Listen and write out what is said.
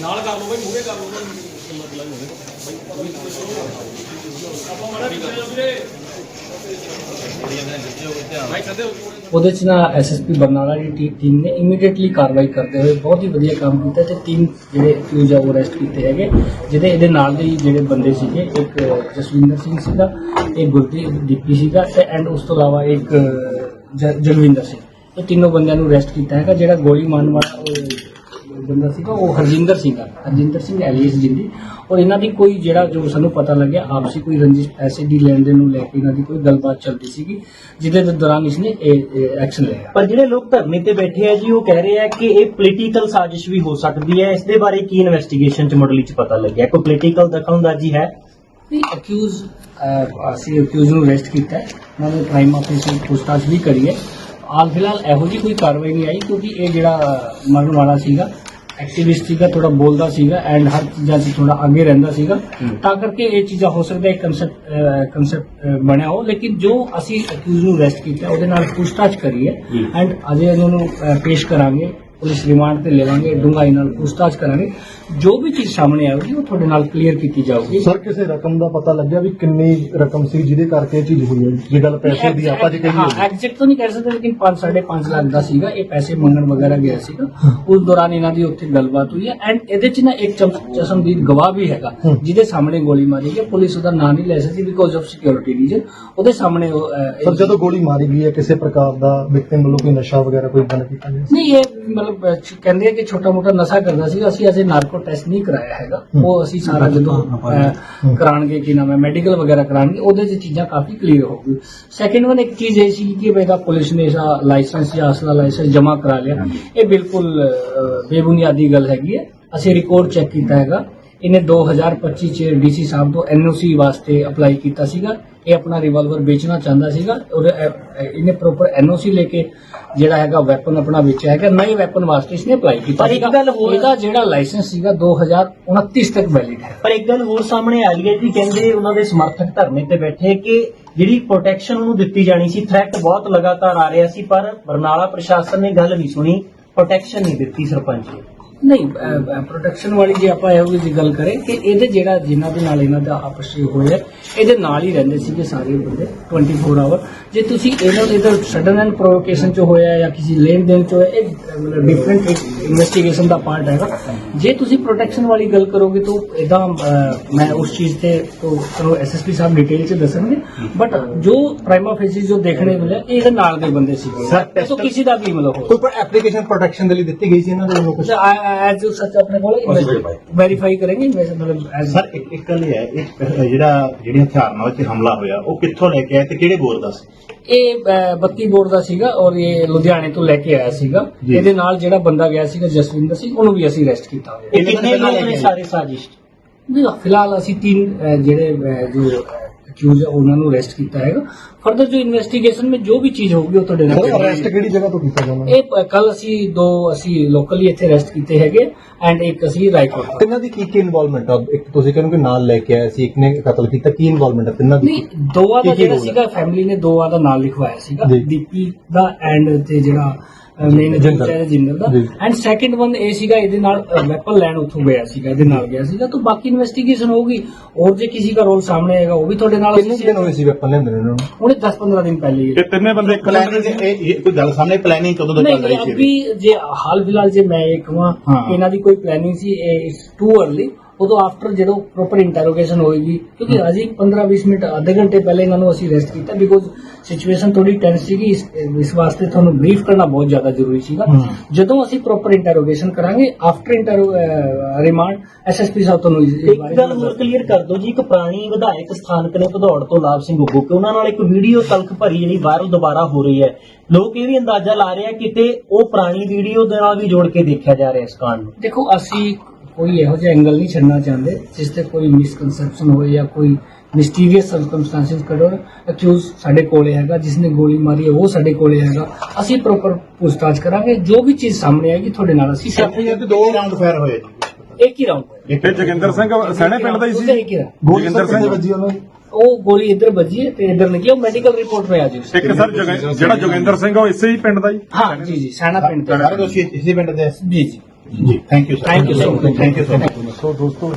ਨਾਲ ਕਰ ਲਓ ਬਈ, ਮੂਹਰੇ ਕਰ ਲਓ ਮਤਲਬ ਹੋਵੇ ਉਹਦੇ ਚ ਨਾ ਐਸਐਸਪੀ ਬਰਨਾਲਾ ਦੀ ਟੀਮ ਨੇ ਇਮੀਡੀਏਟਲੀ ਕਾਰਵਾਈ ਕਰਦੇ ਹੋਏ ਬਹੁਤ ਹੀ ਵਧੀਆ ਕੰਮ ਕੀਤਾ ਤੇ ਤਿੰਨ ਜਿਹੜੇ ਅਕਿਊਜ਼ ਆ ਉਹ ਅਰੈਸਟ ਕੀਤੇ ਹੈਗੇ। ਜਿਹਦੇ, ਇਹਦੇ ਨਾਲ ਦੇ ਜਿਹੜੇ ਬੰਦੇ ਸੀਗੇ, ਇੱਕ ਜਸਵਿੰਦਰ ਸਿੰਘ ਸੀਗਾ ਇਹ ਗੁਰਦੀਪ ਦੀਪੀ ਸੀਗਾ ਤੇ ਐਂਡ ਉਸ ਤੋਂ ਇਲਾਵਾ ਇੱਕ ਜ- ਜਗਵਿੰਦਰ ਸਿੰਘ। ਇਹ ਤਿੰਨੋਂ ਬੰਦਿਆਂ ਨੂੰ ਅਰੈਸਟ ਕੀਤਾ ਹੈਗਾ, ਜਿਹੜਾ ਗੋਲੀ ਮਾਰਨ ਵਾਲਾ ਬੰਦਾ ਸੀਗਾ ਉਹ ਹਰਜਿੰਦਰ ਸੀਗਾ ਹਰਜਿੰਦਰ ਸਿੰਘ ਐਲੀਅਸ ਜਿੰਦੀ ਔਰ ਇਹਨਾਂ ਦੀ ਕੋਈ ਜਿਹੜਾ ਜੋ ਸਾਨੂੰ ਪਤਾ ਲੱਗਿਆ ਆਪਸੀ ਕੋਈ ਰੰਜਿਸ਼ ਪੈਸੇ ਦੀ ਲੈਣ ਦੇਣ ਨੂੰ ਲੈ ਕੇ ਇਹਨਾਂ ਦੀ ਕੋਈ ਗੱਲਬਾਤ ਚੱਲਦੀ ਸੀਗੀ ਜਿਹਦੇ ਦੇ ਦੌਰਾਨ ਇਸਨੇ ਐਕਸ਼ਨ ਲਿਆ। ਪਰ ਜਿਹੜੇ ਲੋਕ ਧਰਨੇ ਤੇ ਬੈਠੇ ਆ ਜੀ ਉਹ ਕਹਿ ਰਹੇ ਆ ਕਿ ਇਹ ਪੋਲੀਟੀਕਲ ਸਾਜ਼ਿਸ਼ ਵੀ ਹੋ ਸਕਦੀ ਹੈ। ਇਸ ਦੇ ਬਾਰੇ ਕੀ ਇਨਵੈਸਟੀਗੇਸ਼ਨ ਚ ਮੁੱਢਲੀ ਚ ਪਤਾ ਲੱਗਿਆ? ਕੋਈ ਪੋਲੀਟੀਕਲ ਦਖਲਅੰਦਾਜ਼ੀ ਹੈ? ਨਹੀਂ ਅਕਿਊਜ਼ ਅਸੀਂ ਅਕਿਊਜ਼ ਨੂੰ ਅਰੈਸਟ ਕੀਤਾ ਹੈ। ਉਹਨਾਂ ਨੇ ਪ੍ਰਾਈਮ ਆਫਿਸਰ ਪੁੱਛਤਾਛ ਵੀ ਕਰੀ ਹੈ। ਹਾਲ ਫਿਲਹਾਲ ਇਹੋ ਜਿਹੀ ਕੋਈ ਕਾਰਵਾਈ ਨਹੀਂ ਆਈ ਕਿਉਂਕਿ ਇਹ ਜਿਹੜਾ ਮਰਨ ਵਾਲਾ ਸੀਗਾ ਐਕਟਿਵਿਸਟ ਸੀਗਾ ਥੋੜਾ ਬੋਲਦਾ ਸੀਗਾ ਐਂਡ ਹਰ ਚੀਜ਼ਾਂ 'ਚ ਥੋੜਾ ਅੱਗੇ ਰਹਿੰਦਾ ਸੀਗਾ। ਤਾਂ ਕਰਕੇ ਇਹ ਚੀਜ਼ਾਂ ਹੋ ਸਕਦਾ ਹੈ ਕਨਸੈਪਟ ਕਨਸੈਪਟ ਬਣਿਆ ਹੋ ਲੇਕਿਨ ਜੋ ਅਸੀਂ ਅਕਿਊਜ਼ ਨੂੰ ਅਰੈਸਟ ਕੀਤਾ ਉਹਦੇ ਨਾਲ ਪੁੱਛਤਾਛ ਕਰੀ ਹੈ। ਜੀ। ਐਂਡ ਅਜੇ ਇਹਨਾਂ ਨੂੰ ਅਹ, ਪੇਸ਼ ਕਰਾਂਗੇ। ਪੁਲਿਸ ਰਿਮਾਂਡ ਤੇ ਲੈਵਾਂਗੇ ਡੂੰਘਾਈ ਨਾਲ ਪੁੱਛਤਾਛ ਕਰਾਂਗੇ। ਜੋ ਵੀ ਚੀਜ਼ ਸਾਹਮਣੇ ਆਊਗੀ ਉਹ ਤੁਹਾਡੇ ਨਾਲ ਕਲੀਅਰ ਕੀਤੀ ਜਾਊਗੀ। ਸਰ ਕਿਸੇ ਰਕਮ ਦਾ ਪਤਾ ਲੱਗਿਆ ਵੀ ਕਿੰਨੀ ਰਕਮ ਸੀ ਜਿਹਦੇ ਕਰਕੇ ਇਹ ਚੀਜ਼ ਹੋਈ ਹੈ? ਜੇ ਗੱਲ ਪੈਸੇ ਦੀ ਆਪਾਂ ਜੇ ਹਾਂ ਕਹੀਏ ਐਗਜ਼ੈਕਟ ਤਾਂ ਨਹੀਂ ਕਹਿ ਸਕਦੇ ਲੇਕਿਨ 5 5.5 ਲੱਖ ਦਾ ਸੀਗਾ ਇਹ ਪੈਸੇ ਮੰਗਣ ਵਗੈਰਾ ਗਿਆ ਸੀਗਾ। ਉਸ ਦੌਰਾਨ ਇਹਨਾਂ ਦੀ ਉੱਥੇ ਗੱਲਬਾਤ ਹੋਈ ਹੈ ਐਂਡ ਇਹਦੇ ਚ ਨਾ ਇੱਕ ਚਸ਼ਮਦੀਦ ਗਵਾਹ ਵੀ ਹੈਗਾ ਜਿਹਦੇ ਸਾਹਮਣੇ ਗੋਲੀ ਮਾਰੀ ਗਈ ਪੁਲਿਸ ਉਹਦਾ ਨਾਂ ਨਹੀਂ ਲੈ ਸਕਦੀ ਬਿਕੋਜ਼ ਆਫ ਸਿਕਿਉਰਿਟੀ ਰੀਜ਼ਨ ਉਹਦੇ ਸਾਹਮਣੇ ਸਰ ਜਦੋਂ ਗੋਲੀ ਮਾਰੀ ਗਈ ਹੈ ਕਿਸੇ ਪ੍ਰਕਾਰ ਦਾ ਵਿਕਟਿਮ ਵੱਲੋਂ ਕੋਈ ਨਸ਼ਾ ਵਗੈਰਾ ਕੋਈ ਬੰਦ ਕੀਤਾ ਨਹੀਂ ਇਹ ਕਹਿੰਦੇ ਆ ਕਿ ਛੋਟਾ ਮੋਟਾ ਨਸ਼ਾ ਕਰਦਾ ਸੀ ਅਸੀਂ ਅਜੇ ਨਾਰਕੋ ਟੈਸਟ ਨਹੀਂ ਕਰਾਇਆ ਹੈਗਾ। ਉਹ ਅਸੀਂ ਸਾਰਾ ਜਦੋਂ ਕਰਾਣਗੇ ਕੀ ਨਾਮ ਹੈ ਮੈਡੀਕਲ ਵਗੈਰਾ ਕਰਾਣਗੇ ਉਹਦੇ 'ਚ ਚੀਜ਼ਾਂ ਕਾਫੀ ਕਲੀਅਰ ਹੋਊਗੀ ਸੈਕਿੰਡ ਵਨ ਇੱਕ ਚੀਜ਼ ਇਹ ਸੀ ਕਿ ਇਹਦਾ ਪੁਲਿਸ ਨੇ ਇਹਦਾ ਲਾਇਸੈਂਸ ਜਾਂ ਅਸਲਾ ਲਾਇਸੈਂਸ ਜਮ੍ਹਾਂ ਕਰਾ ਲਿਆ। ਇਹ ਬਿਲਕੁਲ ਬੇਬੁਨਿਆਦੀ ਗੱਲ ਹੈਗੀ ਹੈ। ਅਸੀਂ ਰਿਕਾਰਡ ਚੈੱਕ ਕੀਤਾ ਹੈਗਾ। ਇਹਨੇ 2025 ਚ ਡੀਸੀ ਸਾਹਿਬ ਤੋਂ ਐਨਓਸੀ ਵਾਸਤੇ ਅਪਲਾਈ ਕੀਤਾ ਸੀਗਾ। ਇਹ ਆਪਣਾ ਰਿਵਾਲਵਰ ਵੇਚਣਾ ਚਾਹੁੰਦਾ ਸੀਗਾ। ਔਰ ਇਹ- ਇਹ- ਇਹਨੇ ਪ੍ਰੋਪਰ ਐਨਓਸੀ ਲੈ ਕੇ ਜਿਹੜਾ ਹੈਗਾ ਵੈਪਨ ਆਪਣਾ ਵੇਚਿਆ ਹੈਗਾ। ਨਵੇਂ ਵੈਪਨ ਵਾਸਤੇ ਇਸਨੇ ਅਪਲਾਈ ਕੀਤਾ ਪਰ ਇੱਕ। ਗੱਲ ਹੋਰ- ਇਹਦਾ ਜਿਹੜਾ ਲਾਇਸੈਂਸ ਸੀਗਾ 2029 ਤੱਕ ਵੈਲਿਡ ਹੈ। ਪਰ ਇੱਕ ਗੱਲ ਹੋਰ ਸਾਹਮਣੇ ਆ ਰਹੀ ਹੈ ਜੀ ਕਹਿੰਦੇ ਉਹਨਾਂ ਦੇ ਸਮਰਥਕ ਧਰਨੇ ਤੇ ਬੈਠੇ ਕਿ ਜਿਹੜੀ ਪ੍ਰੋਟੈਕਸ਼ਨ ਉਹਨੂੰ ਦਿੱਤੀ ਜਾਣੀ ਸੀ ਥ੍ਰੈਟ ਬਹੁਤ ਲਗਾਤਾਰ ਆ ਰਿਹਾ ਸੀ ਪਰ ਬਰਨਾਲਾ ਪ੍ਰਸ਼ਾਸਨ ਨੇ ਗੱਲ ਨਹੀਂ ਸੁਣੀ। ਪ੍ਰੋਟੈਕਸ਼ਨ ਨਹੀਂ ਦਿੱਤੀ ਸਰਪੰਚ ਨੇ। ਨਹੀਂ ਪ੍ਰੋਟੈਕਸ਼ਨ ਵਾਲੀ ਜੇ ਆਪਾਂ ਇਹੋ ਜਿਹੀ ਗੱਲ ਕਰੇ ਕਿ ਇਹਦੇ ਜਿਹੜਾ ਜਿਨ੍ਹਾਂ ਦੇ ਨਾਲ ਇਹਨਾਂ ਦਾ ਆਪਸ ਵਿੱਚ ਹੋਇਆ ਇਹਦੇ ਨਾਲ ਹੀ ਰਹਿੰਦੇ ਸੀਗੇ ਸਾਰੇ ਬੰਦੇ 24 ਆਵਰ ਜੇ ਤੁਸੀਂ ਇਹਨਾਂ ਦੇ ਇਧਰ ਸਡਨ ਐਂਡ ਪ੍ਰੋਵੋਕੇਸ਼ਨ ਚ ਹੋਇਆ ਜਾਂ ਕਿਸੇ ਲੈਣ ਦੇਣ ਚ ਹੋਇਆ ਇਹ ਮਤਲਬ ਡਿਫਰੈਂਟ ਇਨਵੈਸਟੀਗੇਸ਼ਨ ਦਾ ਪਾਰਟ ਹੈਗਾ। ਜੇ ਤੁਸੀਂ ਪ੍ਰੋਟੈਕਸ਼ਨ ਵਾਲੀ ਗੱਲ ਕਰੋਗੇ ਤਾਂ ਇਦਾਂ ਮੈਂ ਉਸ ਚੀਜ਼ ਤੇ ਤੋਂ ਤੁਹਾਨੂੰ ਐਸਐਸਪੀ ਸਾਹਿਬ ਡਿਟੇਲ ਚ ਦੱਸਣਗੇ। ਬਟ ਜੋ ਪ੍ਰਾਈਮਾ ਫੇਸਿਸ ਜੋ ਦੇਖਣੇ ਮਿਲਿਆ ਇਹ ਇਹਦੇ ਨਾਲ ਦੇ ਬੰਦੇ ਇਹ ਤਾਂ ਕਿਸੇ ਦਾ ਵੀ ਮਤਲਬ ਕੋਈ ਐਪਲੀਕੇਸ਼ਨ ਪ੍ਰੋਟੈਕਸ਼ਨ ਦੇ ਲਈ ਦਿੱਤੀ ਗਈ ਸੀ ਇਹਨਾਂ ਦੇ ਵੱਲੋਂ ਐਜ਼ ਸੱਚ ਆਪਣੇ ਕੋਲ ਵੈਰੀਫਾਈ ਕरेंगे ਮਤਲਬ as- ਸਰ ਇੱਕ ਇੱਕ ਗੱਲ ਇਹ ਹੈ ਇਹ ਜਿਹੜਾ ਜਿਹੜੇ ਹਥਿਆਰ ਨਾਲ ਇੱਥੇ ਹਮਲਾ ਹੋਇਆ ਉਹ ਕਿੱਥੋਂ ਲੈ ਕੇ ਆਏ ਤੇ ਕਿਹੜੇ ਬੋਰ ਦਾ ਸੀ? ਇਹ ਅਹ, 32 ਬੋਰ ਦਾ ਸੀਗਾ ਔਰ ਇਹ ਲੁਧਿਆਣੇ ਤੋਂ ਲੈ ਕੇ ਆਇਆ ਸੀਗਾ। ਇਹਦੇ ਨਾਲ ਜਿਹੜਾ ਬੰਦਾ ਗਿਆ ਸੀਗਾ ਜਸਵਿੰਦਰ ਸਿੰਘ ਉਹਨੂੰ ਵੀ ਅਸੀਂ ਅਰੈਸਟ ਕੀਤਾ। ਹੋਇਆ ਇਹ ਕਿੰਨੇ ਲੋਕ ਨੇ? ਸਾਰੇ ਸਾਜ਼ਿਸ਼? ਨਹੀਂ, ਫਿਲਹਾਲ ਅਸੀਂ ਤਿੰਨ ਜਿਹੜੇ ਜੋ ਅਕਿਊਜ਼ ਉਹਨਾਂ ਨੂੰ ਅਰੈਸਟ ਕੀਤਾ ਹੈਗਾ ਫਰਦਰ ਜੋ ਇਨਵੈਸਟੀਗੇਸ਼ਨ ਵਿੱਚ ਜੋ ਵੀ ਚੀਜ਼ ਹੋਊਗੀ ਉਹ ਤੁਹਾਡੇ ਨਾਲ ਅਰੈਸਟ ਕਿਹੜੀ ਜਗ੍ਹਾ ਤੋਂ ਕੀਤਾ ਜਾਣਾ ਇਹ ਕੱਲ ਅਸੀਂ ਦੋ ਅਸੀਂ ਲੋਕਲੀ ਇੱਥੇ ਅਰੈਸਟ ਕੀਤੇ ਹੈਗੇ ਐਂਡ ਇੱਕ ਅਸੀਂ ਰਾਏਕੋਟ। ਤਿੰਨਾਂ ਦੀ ਕੀ ਕੀ ਇਨਵੋਲਵਮੈਂਟ ਆ ਇੱਕ ਤੁਸੀਂ ਕਹਿੰਦੇ ਕਿ ਨਾਲ ਲੈ ਕੇ ਆਏ ਸੀ ਇੱਕ ਨੇ ਕਤਲ ਕੀਤਾ ਕੀ ਇਨਵੋਲਵਮੈਂਟ ਹੈ ਤਿੰਨਾਂ ਦੀ ਦੋਵਾਂ ਦਾ ਜਿਹੜਾ? ਸੀਗਾ ਫੈਮਿਲੀ ਨੇ ਦੋਵਾਂ ਦਾ ਨਾਮ ਲਿਖਵਾਇਆ ਸੀਗਾ। ਦੀਪੀ ਦਾ ਐਂਡ ਤੇ ਜਿਹੜਾ ਮੇਨ ਜਿੰਦਰ। ਚਾਹੇ ਜਿੰਦਰ ਦਾ। ਜੀ। ਐਂਡ ਸੈਕਿੰਡ ਵਨ ਇਹ ਸੀਗਾ ਇਹਦੇ ਨਾਲ ਵੈਪਨ ਲੈਣ ਉੱਥੋਂ ਗਿਆ ਸੀਗਾ ਇਹਦੇ ਨਾਲ ਗਿਆ ਸੀਗਾ। ਤਾਂ ਬਾਕੀ ਇਨਵੈਸਟੀਗੇਸ਼ਨ ਹੋਊਗੀ। ਔਰ ਜੇ ਕਿਸੇ ਦਾ ਰੋਲ ਸਾਹਮਣੇ ਆਏਗਾ ਉਹ ਵੀ ਤੁਹਾਡੇ ਨਾਲ ਕਿੰਨੇ ਕੁ ਦਿਨ ਹੋਏ ਸੀ ਵੈਪਨ ਲੈਂਦੇ ਨੇ ਇਹਨਾਂ? ਨੂੰ ਉਹਨੇ 10-15 ਦਿਨ ਪਹਿਲੇ ਹੀ। ਇਹ ਤਿੰਨੇ ਬੰਦੇ ਇੱਕ ਪਲੈਨਿੰਗ ਇਹ ਇਹ ਕੋਈ ਗੱਲ ਸਾਹਮਣੇ ਪਲੈਨਿੰਗ ਕਦੋਂ ਤੋਂ ਚੱਲ ਨਹੀਂ ਰਹੀ ਸੀ ਅਭੀ ਜੇ ਹਾਲ ਫਿਲਹਾਲ ਜੇ ਮੈਂ ਇਹ ਕਹਾਂ ਹਾਂ। ਇਹਨਾਂ ਦੀ ਕੋਈ ਪਲੈਨਿੰਗ ਸੀ ਇਟਸ ਟੂ अर्ਲੀ ਉਦੋਂ ਆਫਟਰ ਜਦੋਂ ਪ੍ਰੋਪਰ ਇੰਟਰੋਗੇਸ਼ਨ ਹੋਏਗੀ ਕਿਉਂਕਿ ਅਜੀ 15-20 ਮਿੰਟ ਅੱਧੇ ਘੰਟੇ ਪਹਿਲੇ ਇਹਨਾਂ ਨੂੰ ਅਸੀਂ ਅਰੈਸਟ ਕੀਤਾ ਬਿਕੋਜ਼ ਸਿਚੁਏਸ਼ਨ ਥੋੜੀ ਟੈਂਸ ਸੀਗੀ ਇਸ ਇਸ ਵਾਸਤੇ ਤੁਹਾਨੂੰ ਬਰੀਫ ਕਰਨਾ ਬਹੁਤ ਜ਼ਿਆਦਾ ਜ਼ਰੂਰੀ ਸੀਗਾ। ਜਦੋਂ ਅਸੀਂ ਪ੍ਰੋਪਰ ਇੰਟਰੋਗੇਸ਼ਨ ਕਰਾਂਗੇ ਆਫਟਰ ਇੰਟਰ ਰਿਮਾਂਡ ਐਸਐਸਪੀ ਸਾਹਿਬ ਤੁਹਾਨੂੰ ਇਸ- ਇਸ ਇੱਕ ਬਾਰੇ ਗੱਲ ਹੋਰ ਕਲੀਅਰ ਕਰ ਦਿਓ ਜੀ ਇੱਕ ਪੁਰਾਣੀ ਵਿਧਾਇਕ ਸਥਾਨਕ ਨੇ ਭਦੌੜ ਤੋਂ ਲਾਭ ਸਿੰਘ ਉੱਗੂ ਕਿ ਉਹਨਾਂ ਨਾਲ ਇੱਕ ਵੀਡੀਓ ਤਲਖ ਭਰੀ ਜਿਹੜੀ ਵਾਇਰਲ ਦੁਬਾਰਾ ਹੋ ਰਹੀ ਹੈ। ਲੋਕ ਇਹ ਵੀ ਅੰਦਾਜ਼ਾ ਲਾ ਰਹੇ ਆ ਕਿਤੇ ਉਹ ਪੁਰਾਣੀ ਵੀਡੀਓ ਦੇ ਨਾਲ ਵੀ ਜੋੜ ਕੇ ਦੇਖਿਆ ਜਾ ਰਿਹਾ ਇਸ ਕਾਂਡ ਨੂੰ। ਦੇਖੋ ਅਸੀਂ ਕੋਈ ਇਹੋ ਜਿਹਾ ਐਂਗਲ ਨਹੀਂ ਛੱਡਣਾ ਚਾਹੁੰਦੇ ਜਿਸ ਤੇ ਕੋਈ ਮਿਸਕਨਸੈਪਸ਼ਨ ਹੋਏ ਜਾਂ ਕੋਈ ਮਿਸਟੀਰੀਅਸ ਸਰਕਮਸਟੈਂਸਸ ਕੱਢੋ ਅਕਿਊਜ਼ ਸਾਡੇ ਕੋਲੇ ਹੈਗਾ ਜਿਸ ਨੇ ਗੋਲੀ ਮਾਰੀ ਹੈ ਉਹ ਸਾਡੇ ਕੋਲੇ ਹੈਗਾ। ਅਸੀਂ ਪ੍ਰੋਪਰ ਪੁੱਛਤਾਛ ਕਰਾਂਗੇ ਜੋ ਵੀ ਚੀਜ਼ ਸਾਹਮਣੇ ਆਏਗੀ ਤੁਹਾਡੇ ਨਾਲ ਅਸੀਂ share ਤੇ ਦੋ ਰਾਉਂਡ ਫਾਇਰ ਹੋਏ। ਜੀ ਇੱਕ ਹੀ ਰਾਉਂਡ ਇਹ ਜੋਗਿੰਦਰ ਸਿੰਘ ਸੈਣੇ ਪਿੰਡ ਦਾ ਹੀ ਸੀ? ਇੱਕ ਜੋਗਿੰਦਰ ਸਿੰਘ? ਵੱਜੀ ਉਹਨਾਂ। ਦੀ ਉਹ ਗੋਲੀ ਇੱਧਰ ਵੱਜੀ ਤੇ ਇੱਧਰ ਨਿਕਲੀ ਉਹ ਮੈਡੀਕਲ ਰਿਪੋਰਟ ਮੇ ਆ ਜਾਊ ਇੱਕ ਸਰ ਜਿਹੜਾ ਜੋਗਿੰਦਰ ਸਿੰਘ ਉਹ ਇਸੇ ਹੀ ਪਿੰਡ ਦਾ ਹੀ? ਹਾਂ ਜੀ ਜੀ ਸੈਣਾ ਪਿੰਡ ਤੋਂ ਸਾਰੇ ਦੋਸ਼ੀ ਇਸੇ ਪਿੰਡ ਦੇ ਜੀ ਜੀ ਜੀ thank you sir Thank you so much. Thank you so much so ਦੋਸਤੋ